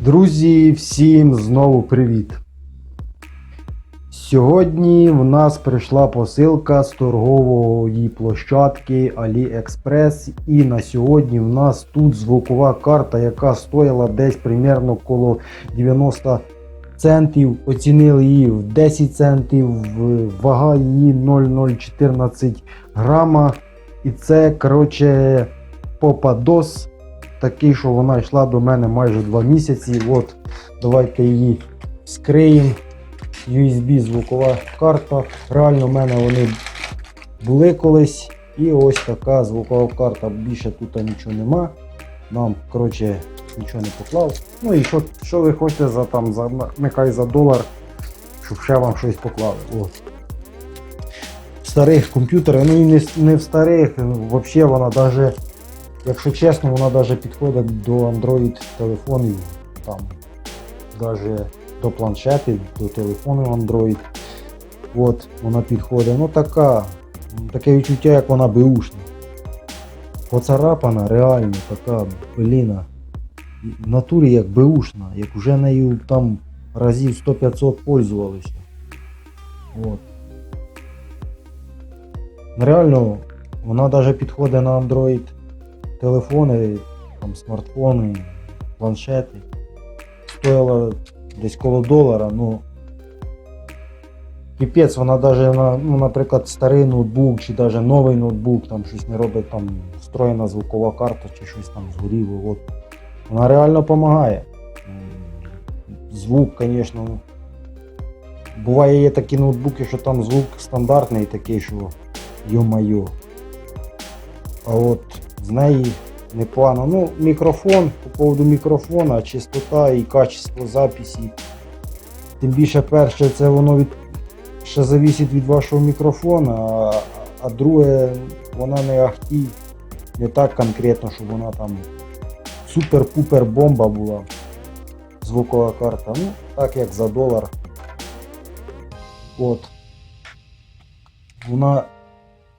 Друзі, всім знову привіт! Сьогодні в нас прийшла посилка з торгової площадки AliExpress і на сьогодні в нас тут звукова карта, яка стояла десь примерно коло 90 центів. Оцінили її в 10 центів, вага її 0,014 грама. І це, коротше, попадос такий, що вона йшла до мене майже 2 місяці. От, давайте її скриємо. USB звукова карта. Реально в мене вони були колись. І ось така звукова карта. Більше тут нічого нема. Нам, коротше, нічого не поклав. Ну і що, що ви хочете за там, за, нехай за долар, щоб ще вам щось поклали. От. В старих комп'ютерах, ну і не, не в старих, ну, взагалі вона даже, якщо чесно, вона даже підходить до Android телефонів. Там, даже до планшетів, до телефону Android. От, вона підходить. Ну така, таке відчуття, як вона беушна. Поцарапана, реально така бліна. Натурі як беушна, як вже нею там разів 100-500 пользувалися. От. Реально, вона навіть підходить на Android телефони, там, смартфони, планшети. Стояла десь коло долара, ну. Піпець, вона навіть на, ну, наприклад, старий ноутбук чи навіть новий ноутбук, там щось не робить, там встроєна звукова карта чи щось там згоріло. Вона реально допомагає. Звук, звісно. Буває є такі ноутбуки, що там звук стандартний такий, що йо-майо. А от з неї непогано. Ну, мікрофон, по поводу мікрофона, чистота і качество записі. Тим більше перше, це воно від, ще залежить від вашого мікрофона, а, а друге, вона не ахті, не так конкретно, щоб вона там супер-пупер бомба була. Звукова карта. Ну, так як за долар. От. Вона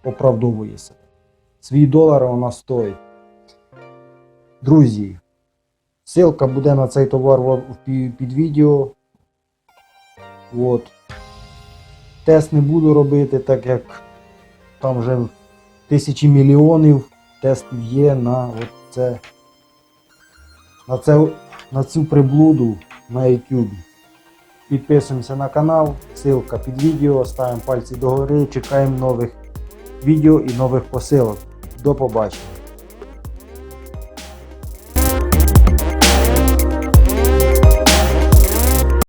оправдовує себе. Свій долар вона стоїть. Друзі, ссылка буде на цей товар під відео. От. Тест не буду робити, так як там вже тисячі мільйонів тестів є на от це, на, це, на цю приблуду на YouTube. Підписуємося на канал, ссылка під відео, ставимо пальці догори, чекаємо нових відео і нових посилок. До побачення.